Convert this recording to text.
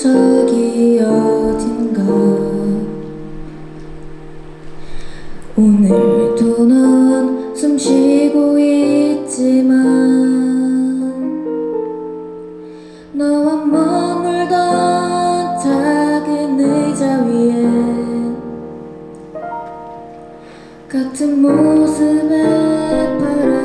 저기 어딘가. 오늘도 넌 숨쉬고 있지만 너와 머물던 작은 의자 위에 같은 모습의 바람